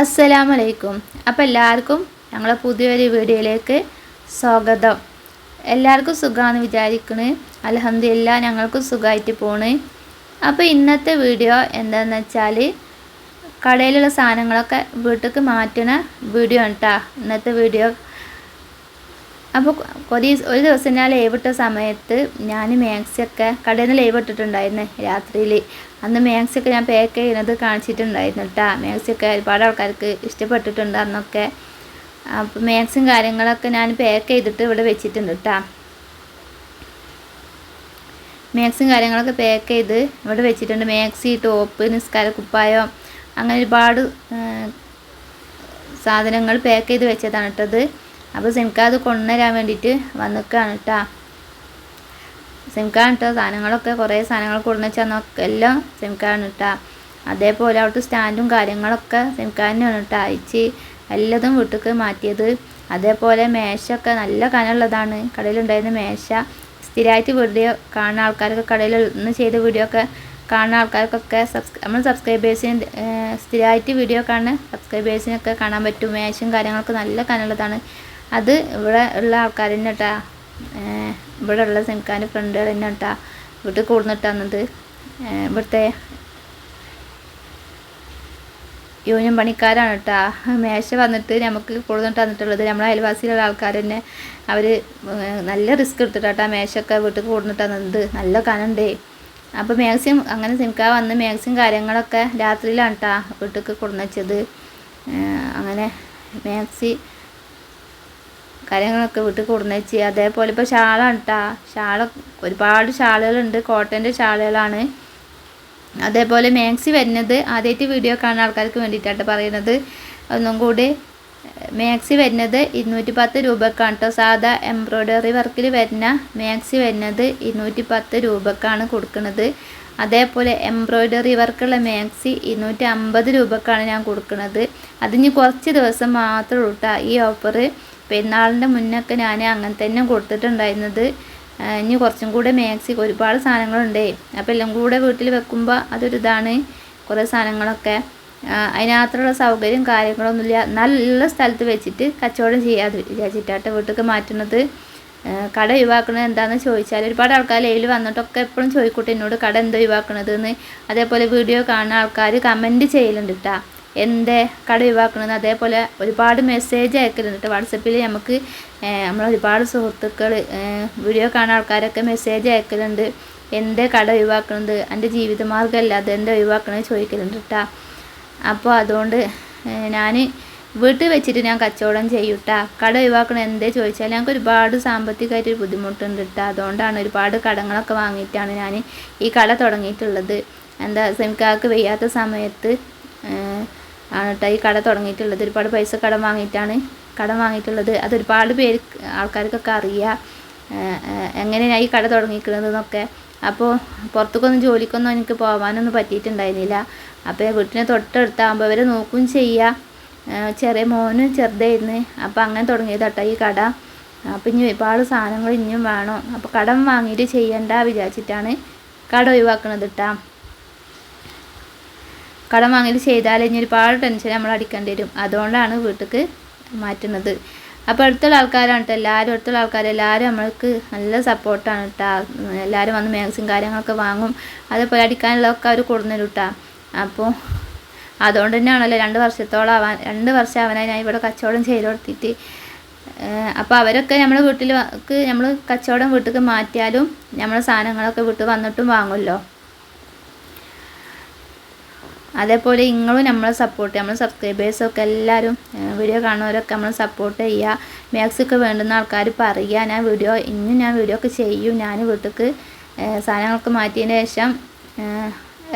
അസ്സലാമലൈക്കും. അപ്പോൾ എല്ലാവർക്കും ഞങ്ങളെ പുതിയൊരു വീഡിയോയിലേക്ക് സ്വാഗതം. എല്ലാവർക്കും സുഖമാണെന്ന് വിചാരിക്കണ്. അലഹമില്ല ഞങ്ങൾക്കും സുഖമായിട്ട് പോണ്. അപ്പോൾ ഇന്നത്തെ വീഡിയോ എന്താണെന്ന് വെച്ചാൽ കടയിലുള്ള സാധനങ്ങളൊക്കെ വീട്ടിലേക്ക് മാറ്റുന്ന വീഡിയോ ആണ് ഇന്നത്തെ വീഡിയോ അപ്പോൾ കുറേ ഒരു ദിവസം ഞാൻ ലൈവ് ഇട്ട സമയത്ത് ഞാൻ മാക്സൊക്കെ കടയിൽ നിന്ന് ലൈവ് ഇട്ടിട്ടുണ്ടായിരുന്നു രാത്രിയിൽ അന്ന് മാക്സൊക്കെ ഞാൻ പാക്ക് ചെയ്യുന്നത് കാണിച്ചിട്ടുണ്ടായിരുന്നു കേട്ടോ മാക്സൊക്കെ ഒരുപാട് ആൾക്കാർക്ക് ഇഷ്ടപ്പെട്ടിട്ടുണ്ട് അന്നൊക്കെ അപ്പോൾ മാക്സും കാര്യങ്ങളൊക്കെ ഞാൻ പാക്ക് ചെയ്തിട്ട് ഇവിടെ വെച്ചിട്ടുണ്ട് കേട്ടോ മാക്സും കാര്യങ്ങളൊക്കെ പാക്ക് ചെയ്ത് ഇവിടെ വെച്ചിട്ടുണ്ട്. മാക്സി ടോപ്പ് നിസ്കാര കുപ്പായം അങ്ങനെ ഒരുപാട് സാധനങ്ങൾ പാക്ക് ചെയ്ത് വെച്ചതാണ് കേട്ടത് അപ്പോൾ അത് കൊണ്ടുവരാൻ വേണ്ടിയിട്ട് വന്നിക്കാണ് കേട്ടോ സിംകാണ് കേട്ടോ സാധനങ്ങളൊക്കെ കുറേ സാധനങ്ങൾ കൊണ്ടുവന്ന് വെച്ചാൽ എല്ലാം സിംകാണ് കേട്ടോ അതേപോലെ അവിടുത്തെ സ്റ്റാൻഡും കാര്യങ്ങളൊക്കെ സിംകാനാണ് കേട്ടോ അയച്ച് എല്ലാതും വീട്ടിലേക്ക് മാറ്റിയത്. അതേപോലെ മേശയൊക്കെ നല്ല കനമുള്ളതാണ് കടയിലുണ്ടായിരുന്ന മേശ സ്ഥിരമായിട്ട് വീഡിയോ കാണുന്ന ആൾക്കാർക്ക് കടയിൽ ഒന്ന് ചെയ്ത വീഡിയോ ഒക്കെ കാണുന്ന ആൾക്കാർക്കൊക്കെ സബ്സ്ക്രൈ നമ്മൾ സബ്സ്ക്രൈബേഴ്സിന് സ്ഥിരമായിട്ട് വീഡിയോ കാണുന്ന സബ്സ്ക്രൈബേഴ്സിനൊക്കെ കാണാൻ പറ്റും. മേശയും കാര്യങ്ങളൊക്കെ നല്ല കനമുള്ളതാണ് അത് ഇവിടെ ഉള്ള ആൾക്കാർ തന്നെ കേട്ടാ ഇവിടെ ഉള്ള സിംഖാന്റെ ഫ്രണ്ടുകൾ തന്നെ കേട്ടാ വീട്ടിൽ കൂടുന്നിട്ട് തന്നത് ഇവിടുത്തെ യൂണിയൻ പണിക്കാരാണ് കേട്ടാ മേശ വന്നിട്ട് നമുക്ക് കൊടുന്നിട്ട് തന്നിട്ടുള്ളത് നമ്മളെ അയൽവാസിയിലുള്ള ആൾക്കാർ തന്നെ അവർ നല്ല റിസ്ക് എടുത്തിട്ടാ മേശൊക്കെ വീട്ടിൽ കൂടുന്നിട്ട് തന്നത് നല്ല കനണ്ടേ. അപ്പോൾ മാക്സിം അങ്ങനെ സിംക വന്ന് മാക്സിം കാര്യങ്ങളൊക്കെ രാത്രിയിലാണ് കേട്ടാ വീട്ടിൽ കൊടുന്നച്ചത് അങ്ങനെ മാക്സി കാര്യങ്ങളൊക്കെ വീട്ടിൽ കൊടുന്നേച്ച് അതേപോലെ ഇപ്പോൾ ഷാളാണ് കേട്ടോ ഷാള ഒരുപാട് ഷാളുകളുണ്ട്. കോട്ടന്റെ ഷാളുകളാണ്. അതേപോലെ മാക്സി വരുന്നത്. ആദ്യമായിട്ട് വീഡിയോ കാണുന്ന ആൾക്കാർക്ക് വേണ്ടിയിട്ടാണ് പറയുന്നത്. ഒന്നും കൂടി മാക്സി വരുന്നത് ഇരുന്നൂറ്റി പത്ത് രൂപക്കാണ് കേട്ടോ സാധാ എംബ്രോയ്ഡറി വർക്കിൽ വരുന്ന മാക്സി വരുന്നത് ഇരുന്നൂറ്റി പത്ത് രൂപക്കാണ് കൊടുക്കുന്നത്. അതേപോലെ എംബ്രോയ്ഡറി വർക്കുള്ള മാക്സി ഇരുന്നൂറ്റി അമ്പത് രൂപക്കാണ് ഞാൻ കൊടുക്കുന്നത്. അതിന് കുറച്ച് ദിവസം മാത്രമേ ഉള്ളൂ കേട്ടോ ഈ ഓഫർ പെരുന്നാളിന്റെ മുന്നൊക്കെ ഞാൻ അങ്ങനെ തന്നെ കൊടുത്തിട്ടുണ്ടായിരുന്നത്. ഇനി കുറച്ചും കൂടെ മാക്സി ഒരുപാട് സാധനങ്ങളുണ്ട്. അപ്പോൾ എല്ലാം കൂടെ വീട്ടിൽ വെക്കുമ്പോൾ അതൊരു ഇതാണ്. കുറേ സാധനങ്ങളൊക്കെ. അതിനകത്തുള്ള സൗകര്യം കാര്യങ്ങളൊന്നുമില്ല നല്ല സ്ഥലത്ത് വെച്ചിട്ട് കച്ചവടം ചെയ്യാതെ വിചാരിച്ചിട്ടാട്ടോ വീട്ടിലേക്ക് മാറ്റുന്നത്. കട ഒഴിവാക്കണത് എന്താണെന്ന് ചോദിച്ചാൽ ഒരുപാട് ആൾക്കാർ ലൈവിൽ വന്നിട്ടൊക്കെ എപ്പോഴും ചോദിക്കൂട്ടെ എന്നോട് കട എന്തോ ഒഴിവാക്കണത് എന്ന് അതേപോലെ വീഡിയോ കാണുന്ന ആൾക്കാർ കമന്റ് ചെയ്യലുണ്ട് കേട്ടോ എന്തേ കട ഒഴിവാക്കണമെന്ന് അതേപോലെ ഒരുപാട് മെസ്സേജ് അയക്കലുണ്ട് വാട്സപ്പിൽ നമുക്ക് നമ്മളൊരുപാട് സുഹൃത്തുക്കൾ വീഡിയോ കാണാൻ ആൾക്കാരൊക്കെ മെസ്സേജ് അയക്കലുണ്ട്. എന്തേ കട ഒഴിവാക്കണത്? എന്റെ ജീവിതമാർഗമല്ല അതെന്തേ ഒഴിവാക്കണത് ചോദിക്കലുണ്ട് കേട്ടോ അപ്പോൾ അതുകൊണ്ട് ഞാൻ വീട്ടിൽ വെച്ചിട്ട് ഞാൻ കച്ചവടം ചെയ്യൂട്ടാ കട ഒഴിവാക്കണം എന്തേ ചോദിച്ചാൽ ഞങ്ങൾക്ക് ഒരുപാട് സാമ്പത്തികമായിട്ട് ബുദ്ധിമുട്ടുണ്ട് കേട്ടോ അതുകൊണ്ടാണ് ഒരുപാട് കടങ്ങളൊക്കെ വാങ്ങിയിട്ടാണ് ഞാൻ ഈ കട തുടങ്ങിയിട്ടുള്ളത്. എന്താ സെമിക്കാർക്ക് വയ്യാത്ത സമയത്ത് ആണ് ഈ കട തുടങ്ങിയിട്ടുള്ളത്. ഒരുപാട് പൈസ കടം വാങ്ങിയിട്ടാണ് കടം വാങ്ങിയിട്ടുള്ളത്. അത് ഒരുപാട് പേര് ആൾക്കാർക്കൊക്കെ അറിയാം. എങ്ങനെയാണ് ഈ കട തുടങ്ങിക്കുന്നതെന്നൊക്കെ അപ്പോൾ പുറത്തേക്കൊന്നും ജോലിക്കൊന്നും എനിക്ക് പോകാനൊന്നും പറ്റിയിട്ടുണ്ടായിരുന്നില്ല. അപ്പോൾ വീട്ടിനെ തൊട്ടടുത്താകുമ്പോൾ അവരെ നോക്കും ചെയ്യുക ചെറിയ മോന് ചെറുതായിരുന്നു. അപ്പോൾ അങ്ങനെ തുടങ്ങിയതാട്ടോ ഈ കട. അപ്പോൾ ഇനി ഒരുപാട് സാധനങ്ങൾ ഇനിയും വേണം. അപ്പോൾ കടം വാങ്ങിയിട്ട് ചെയ്യണ്ട വിചാരിച്ചിട്ടാണ് കട ഒഴിവാക്കണത് കേട്ടോ കടം വാങ്ങൽ ചെയ്താൽ ഇനി ഒരുപാട് ടെൻഷൻ നമ്മൾ അടിക്കേണ്ടി വരും. അതുകൊണ്ടാണ് വീട്ടിലേക്ക് മാറ്റുന്നത്. അപ്പോൾ അടുത്തുള്ള ആൾക്കാരാണ് കേട്ടോ എല്ലാവരും അടുത്തുള്ള ആൾക്കാർ എല്ലാവരും നമ്മൾക്ക് നല്ല സപ്പോർട്ടാണ് കേട്ടോ എല്ലാവരും വന്ന് മാഗസിൻ കാര്യങ്ങളൊക്കെ വാങ്ങും. അതേപോലെ അടിക്കാനുള്ളതൊക്കെ അവർ കൊടുന്നു കേട്ടോ അപ്പോൾ അതുകൊണ്ട് തന്നെയാണല്ലോ രണ്ട് വർഷത്തോളം ആവാൻ രണ്ട് വർഷം ആവാനായി ഞാൻ ഇവിടെ കച്ചവടം ചെയ്ത് കൊടുത്തിട്ട്. അപ്പോൾ അവരൊക്കെ നമ്മുടെ വീട്ടിൽ നമ്മൾ കച്ചവടം വീട്ടിലേക്ക് മാറ്റിയാലും നമ്മളെ സാധനങ്ങളൊക്കെ വീട്ടിൽ വന്നിട്ടും വാങ്ങുമല്ലോ. അതേപോലെ നിങ്ങളും നമ്മളെ സപ്പോർട്ട് നമ്മൾ സബ്സ്ക്രൈബേഴ്സൊക്കെ എല്ലാവരും വീഡിയോ കാണുന്നവരൊക്കെ നമ്മൾ സപ്പോർട്ട് ചെയ്യുക മാക്സൊക്കെ വേണ്ടുന്ന ആൾക്കാർ പറയുക ഞാൻ വീഡിയോ ഇന്നും ഞാൻ വീഡിയോ ഒക്കെ ചെയ്യും. ഞാൻ വീട്ടിലേക്ക് സാധനങ്ങളൊക്കെ മാറ്റിയതിന് ശേഷം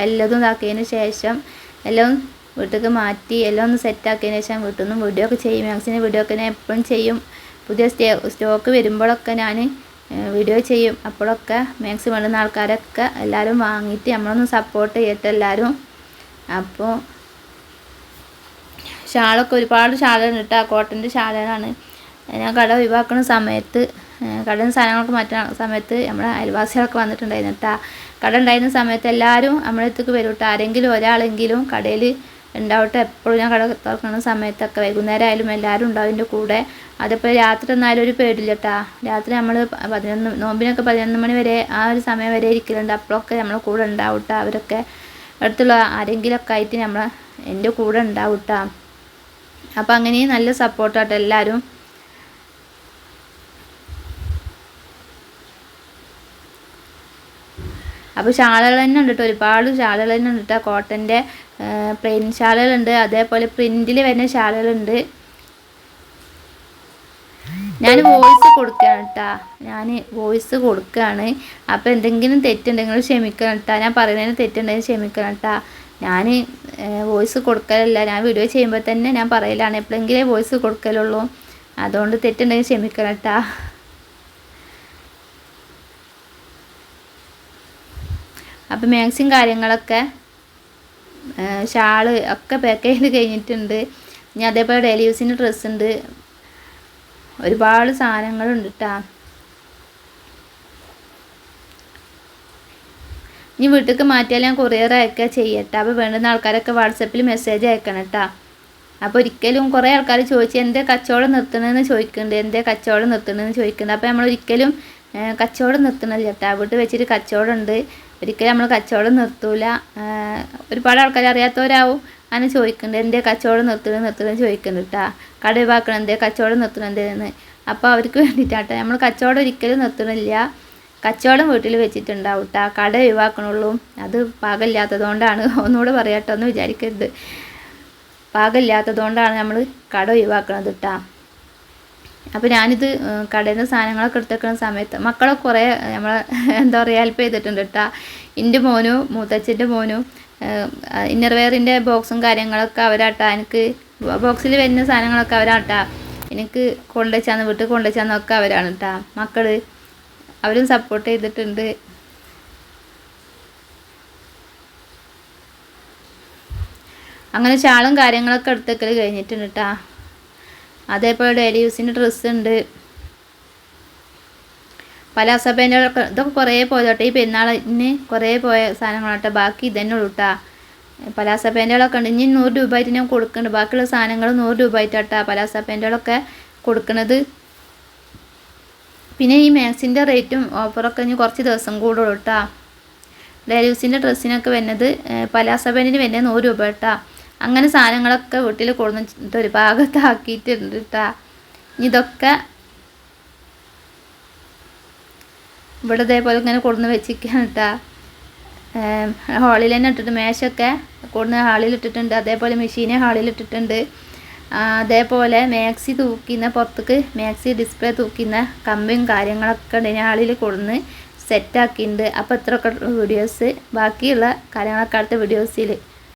എല്ലതും ഇതാക്കിയതിന് ശേഷം എല്ലാം വീട്ടിലേക്ക് മാറ്റി എല്ലാം ഒന്ന് സെറ്റാക്കിയതിന് ശേഷം വീട്ടിൽ നിന്നും വീഡിയോ ഒക്കെ ചെയ്യും. മാക്സിന്റെ വീഡിയോ ഒക്കെ ഞാൻ എപ്പോഴും ചെയ്യും. പുതിയ സ്റ്റേ സ്റ്റോക്ക് വരുമ്പോഴൊക്കെ ഞാൻ വീഡിയോ ചെയ്യും. അപ്പോഴൊക്കെ മാക്സിമം വേണ്ടുന്ന ആൾക്കാരൊക്കെ എല്ലാവരും വാങ്ങിയിട്ട് നമ്മളൊന്ന് സപ്പോർട്ട് ചെയ്തിട്ട് എല്ലാവരും അപ്പോൾ ഷാളൊക്കെ ഒരുപാട് ഷാളുണ്ട് കേട്ടോ. കോട്ടന്റെ ഷാളുകളാണ്. ഞാൻ കട ഒഴിവാക്കുന്ന സമയത്ത് കടയിൽ സാധനങ്ങളൊക്കെ മാറ്റുന്ന സമയത്ത് നമ്മുടെ അയൽവാസികളൊക്കെ വന്നിട്ടുണ്ടായിരുന്നു കേട്ടോ. കട ഉണ്ടായിരുന്ന സമയത്ത് എല്ലാവരും നമ്മുടെ അടുത്തേക്ക് വരും കേട്ടോ. ആരെങ്കിലും ഒരാളെങ്കിലും കടയിൽ ഉണ്ടാവട്ടെ. എപ്പോഴും ഞാൻ കട തുറക്കുന്ന സമയത്തൊക്കെ വൈകുന്നേരം ആയാലും എല്ലാവരും ഉണ്ടാവും എന്റെ കൂടെ. അതിപ്പോൾ രാത്രി എന്നാലും ഒരു പേടില്ല കേട്ടാ. രാത്രി നമ്മൾ പതിനൊന്ന് നോമ്പിനൊക്കെ പതിനൊന്ന് മണി വരെ ആ ഒരു സമയം വരെ ഇരിക്കലുണ്ട്. അപ്പോഴൊക്കെ നമ്മളെ കൂടെ ഉണ്ടാവും കേട്ടോ അവരൊക്കെ. അടുത്തുള്ള ആരെങ്കിലുമൊക്കെ ആയിട്ട് നമ്മൾ എന്റെ കൂടെ ഉണ്ടാവും കേട്ടോ അപ്പോൾ അങ്ങനെ നല്ല സപ്പോർട്ടാട്ടോ എല്ലാവരും അപ്പോൾ ശാലകൾ തന്നെ ഉണ്ട് കേട്ടോ ഒരുപാട് ശാലകൾ തന്നെ ഉണ്ട് കേട്ടോ കോട്ടന്റെ പ്ലെയിൻ ശാലകളുണ്ട് അതേപോലെ പ്രിന്റിൽ വരുന്ന ശാലകളുണ്ട് ഞാൻ വോയിസ് കൊടുക്കുകയാണ് കേട്ടാ ഞാൻ വോയിസ് കൊടുക്കുകയാണ് അപ്പോൾ എന്തെങ്കിലും തെറ്റുണ്ടെങ്കിൽ ക്ഷമിക്കണം കേട്ടാ ഞാൻ പറയുന്നതിന് തെറ്റുണ്ടെങ്കിൽ ക്ഷമിക്കണം കേട്ടാ ഞാൻ വോയിസ് കൊടുക്കലല്ല. ഞാൻ വീഡിയോ ചെയ്യുമ്പോൾ തന്നെ ഞാൻ പറയലാണ്. എപ്പോഴെങ്കിലേ വോയിസ് കൊടുക്കലുള്ളൂ. അതുകൊണ്ട് തെറ്റുണ്ടെങ്കിൽ ക്ഷമിക്കണം കേട്ടാ അപ്പോൾ മാക്സിം കാര്യങ്ങളൊക്കെ ഷാൾ ഒക്കെ പാക്ക് ചെയ്ത് കഴിഞ്ഞിട്ടുണ്ട്. ഇനി അതേപോലെ ഡെയിലി യൂസിന്റെ ഡ്രസ്സ് ഉണ്ട്. ഒരുപാട് സാധനങ്ങളുണ്ട് കേട്ടാ ഇനി വീട്ടിലേക്ക് മാറ്റിയാൽ ഞാൻ കൊറിയർ അയക്കുക ചെയ്യട്ടെ. അപ്പോൾ വേണ്ടുന്ന ആൾക്കാരൊക്കെ വാട്സപ്പിൽ മെസ്സേജ് അയക്കണം കേട്ടോ അപ്പോൾ ഒരിക്കലും കുറേ ആൾക്കാർ ചോദിച്ചു എന്തേ കച്ചവടം നിർത്തണമെന്ന് ചോദിക്കുന്നുണ്ട് എന്തേ കച്ചവടം നിർത്തണമെന്ന് ചോദിക്കുന്നുണ്ട് അപ്പോൾ നമ്മൾ ഒരിക്കലും കച്ചവടം നിർത്തണില്ല കേട്ടോ വീട്ടിൽ വെച്ചിട്ട് കച്ചവടം ഉണ്ട്. ഒരിക്കലും നമ്മൾ കച്ചവടം നിർത്തൂല. ഒരുപാട് ആൾക്കാർ അറിയാത്തവരാവും. അങ്ങനെ ചോദിക്കുന്നുണ്ട് എന്റെ കച്ചവടം നിർത്തണം നിർത്തണം ചോദിക്കുന്നുണ്ട് കേട്ടോ കട ഒഴിവാക്കണം എന്തേ കച്ചവടം നിർത്തണം എന്തേന്ന് അപ്പോൾ അവർക്ക് വേണ്ടിയിട്ടാട്ടോ നമ്മൾ കച്ചവടം ഒരിക്കലും നിർത്തണില്ല. കച്ചവടം വീട്ടിൽ വെച്ചിട്ടുണ്ടാവും കേട്ടോ കട ഒഴിവാക്കണുള്ളൂ. അത് പാകമില്ലാത്തതുകൊണ്ടാണ്. ഒന്നുകൂടെ പറയാട്ടോ ഒന്ന് വിചാരിക്കരുത്. പാകമില്ലാത്തതുകൊണ്ടാണ് നമ്മൾ കട ഒഴിവാക്കണത് കേട്ടോ അപ്പോൾ ഞാനിത് കടയിൽ നിന്ന് സാധനങ്ങളൊക്കെ എടുത്തേക്കുന്ന സമയത്ത് മക്കളെ കുറേ നമ്മൾ എന്താ പറയുക ഹെൽപ്പ് ചെയ്തിട്ടുണ്ട് കേട്ടോ എന്റെ മോനും മൂത്തച്ഛന്റെ മോനും ഇന്നർവെയറിന്റെ ബോക്സും കാര്യങ്ങളൊക്കെ അവരാട്ടാ. എനിക്ക് ബോക്സിൽ വരുന്ന സാധനങ്ങളൊക്കെ അവരാട്ടാ. എനിക്ക് കൊണ്ടുവച്ചാന്ന് വീട്ടിൽ കൊണ്ടുവച്ചാന്നൊക്കെ അവരാണ് കേട്ടാ മക്കൾ അവരും സപ്പോർട്ട് ചെയ്തിട്ടുണ്ട്. അങ്ങനെ ചാളും കാര്യങ്ങളൊക്കെ എടുത്തേക്കൽ കഴിഞ്ഞിട്ടുണ്ട് കേട്ടാ അതേപോലെ ഡെയിലി യൂസിന്റെ ഡ്രസ്സ് ഉണ്ട്. പലാസ പാന്റുകളൊക്കെ ഇതൊക്കെ കുറേ പോയതോട്ടെ. ഈ പെരുന്നാളിന് കുറേ പോയ സാധനങ്ങളാട്ടെ. ബാക്കി ഇതന്നെ ഉള്ളൂ കേട്ടാ പലാസ ഉണ്ട്. ഇനി നൂറ് രൂപ ആയിട്ട് ഞാൻ കൊടുക്കുന്നുണ്ട് ബാക്കിയുള്ള സാധനങ്ങൾ നൂറ് രൂപ ആയിട്ടാട്ടാ കൊടുക്കുന്നത് പിന്നെ ഈ മാക്സിന്റെ റേറ്റും ഓഫറൊക്കെ ഇനി കുറച്ച് ദിവസം കൂടെ ഉള്ളൂ കേട്ടാ ഡെയിലി ഡ്രസ്സിനൊക്കെ വരുന്നത് പലാസ പാന്റിന് വരുന്നത് നൂറ് രൂപ കേട്ടാ അങ്ങനെ സാധനങ്ങളൊക്കെ വീട്ടിൽ കൊടുന്നിട്ട് ഒരു ഭാഗത്താക്കിയിട്ടുണ്ട് കേട്ടാ ഇതൊക്കെ ഇവിടെ ഇതേപോലെ ഇങ്ങനെ കൊടുന്ന് വെച്ചിരിക്കുകയാണ് കേട്ടോ ഹാളിൽ തന്നെ ഇട്ടിട്ട് മേശൊക്കെ കൊടുന്ന് ഹാളിൽ ഇട്ടിട്ടുണ്ട്. അതേപോലെ മെഷീനെ ഹാളിൽ ഇട്ടിട്ടുണ്ട്. അതേപോലെ മാക്സി തൂക്കിന്ന പുറത്തേക്ക് മാക്സി ഡിസ്പ്ലേ തൂക്കിന്ന കമ്പിയും കാര്യങ്ങളൊക്കെ ഉണ്ട്. ഹാളിൽ കൊടുന്ന് സെറ്റാക്കിയിട്ടുണ്ട്. അപ്പോൾ ഇത്രയൊക്കെ വീഡിയോസ്. ബാക്കിയുള്ള കാര്യങ്ങളൊക്കെ അടുത്ത വീഡിയോസിൽ